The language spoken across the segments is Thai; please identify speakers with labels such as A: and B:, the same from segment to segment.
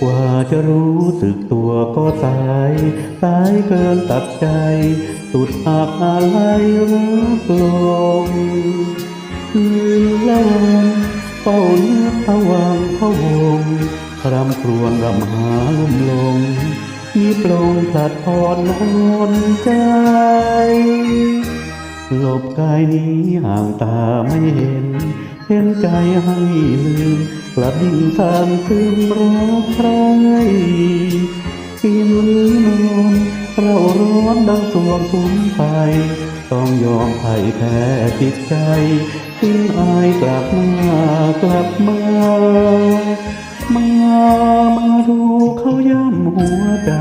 A: กว่าจะรู้สึกตัวก็สาย สายเกินตัดใจ สุดอับอะไรรักลงคืนละวันเฝ้าเนื้อพวังพะวงรำครวญรำหาลุ่มลง มีปรงผลัดพรนอนใจ หลบกายนี้ห่างตาไม่เห็น เห็นใจให้ลืมกลับยิ่งทางคืนรักใครกินหรือนอนเราร้อนดังสวงสุมไฟต้องยอมไพ่แพ้จิตใจทิ้งอายกลับมากลับมา มามาดูเขาย่ำหัวใจ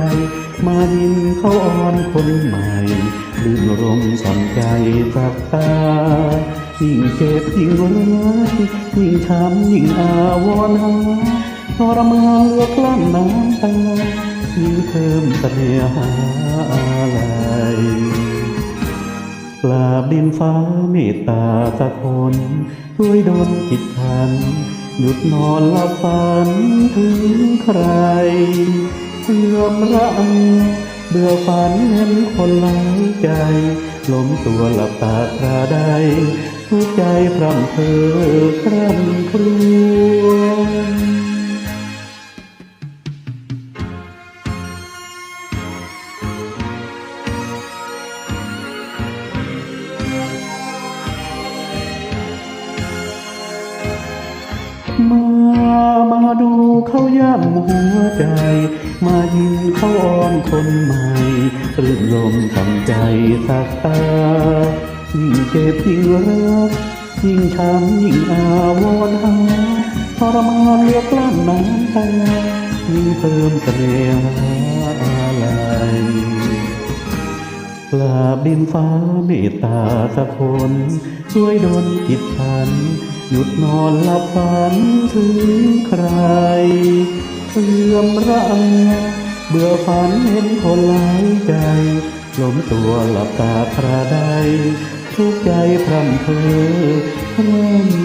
A: มาดินเขาอ่อนคนใหม่ลื่นรมสั่นใจสักตา ยิ่งเจ็บยิ่งรักยิ่งช้ำยิ่งอาวรณ์หาทรมานเลือกลั้นน้ำตายิ่งเพิ่มเสน่หาอะไรกราบดินฟ้าเมตตาสักคนช่วยดลจิตฉัน หยุดนอนหลับฝันถึงใครเสื่อมระอาเบื่อฝันเห็นคนหลายใจล้มตัวหลับตาคราใดทุกใจพร่ำเพอคร่ำครวญ มามาดูเขาย่ำหัวใจ มายิงเขาอ้อนคนใหม่รื่นลมทำใจสักตายิ่งเจ็บยิ่งรักยิ่งช้ำยิ่งอาวรณ์หาทรมานเลือกลั้นน้ำตายิ่งเพิ่มเสน่หาอะไรกราบดินฟ้าเมตตาสักคน ช่วยดลจิตฉัน หยุดนอนหลับฝันถึงใครเสื่อมระอาเบื่อฝันเห็นคนหลายใจล้มตัวหลับตาพระใดทุกใจพร่ำเพอพร่ำเพอ